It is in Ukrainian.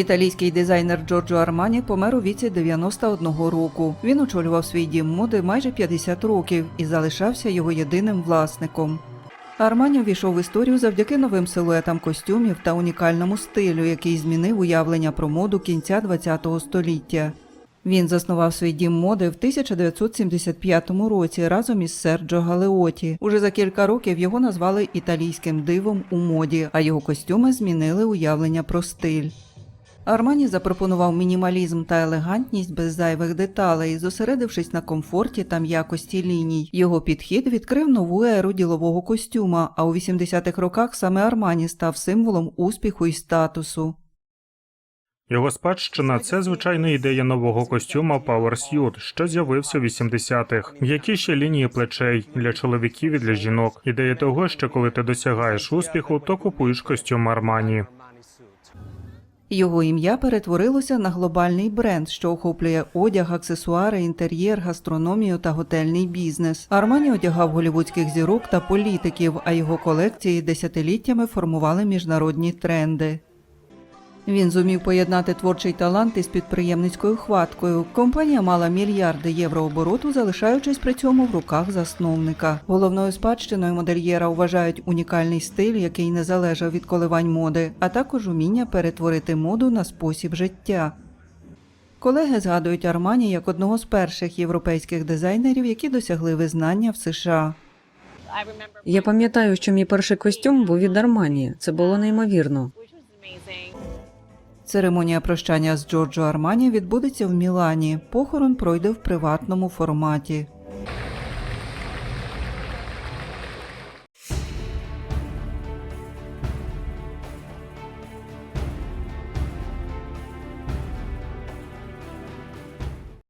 Італійський дизайнер Джорджо Армані помер у віці 91 року. Він очолював свій дім моди майже 50 років і залишався його єдиним власником. Армані увійшов в історію завдяки новим силуетам костюмів та унікальному стилю, який змінив уявлення про моду кінця ХХ століття. Він заснував свій дім моди в 1975 році разом із Серджо Галеоті. Уже за кілька років його назвали італійським дивом у моді, а його костюми змінили уявлення про стиль. Армані запропонував мінімалізм та елегантність без зайвих деталей, зосередившись на комфорті та м'якості ліній. Його підхід відкрив нову еру ділового костюма, а у 80-х роках саме Армані став символом успіху і статусу. Його спадщина це звичайно ідея нового костюма Power Suit, що з'явився у 80-х. М'які ще лінії плечей для чоловіків і для жінок. Ідея того, що коли ти досягаєш успіху, то купуєш костюм Армані. Його ім'я перетворилося на глобальний бренд, що охоплює одяг, аксесуари, інтер'єр, гастрономію та готельний бізнес. Армані одягав голівудських зірок та політиків, а його колекції десятиліттями формували міжнародні тренди. Він зумів поєднати творчий талант із підприємницькою хваткою. Компанія мала мільярди євро обороту, залишаючись при цьому в руках засновника. Головною спадщиною модельєра вважають унікальний стиль, який не залежав від коливань моди, а також уміння перетворити моду на спосіб життя. Колеги згадують Армані як одного з перших європейських дизайнерів, які досягли визнання в США. Я пам'ятаю, що мій перший костюм був від Армані. Це було неймовірно. Церемонія прощання з Джорджо Армані відбудеться в Мілані. Похорон пройде в приватному форматі.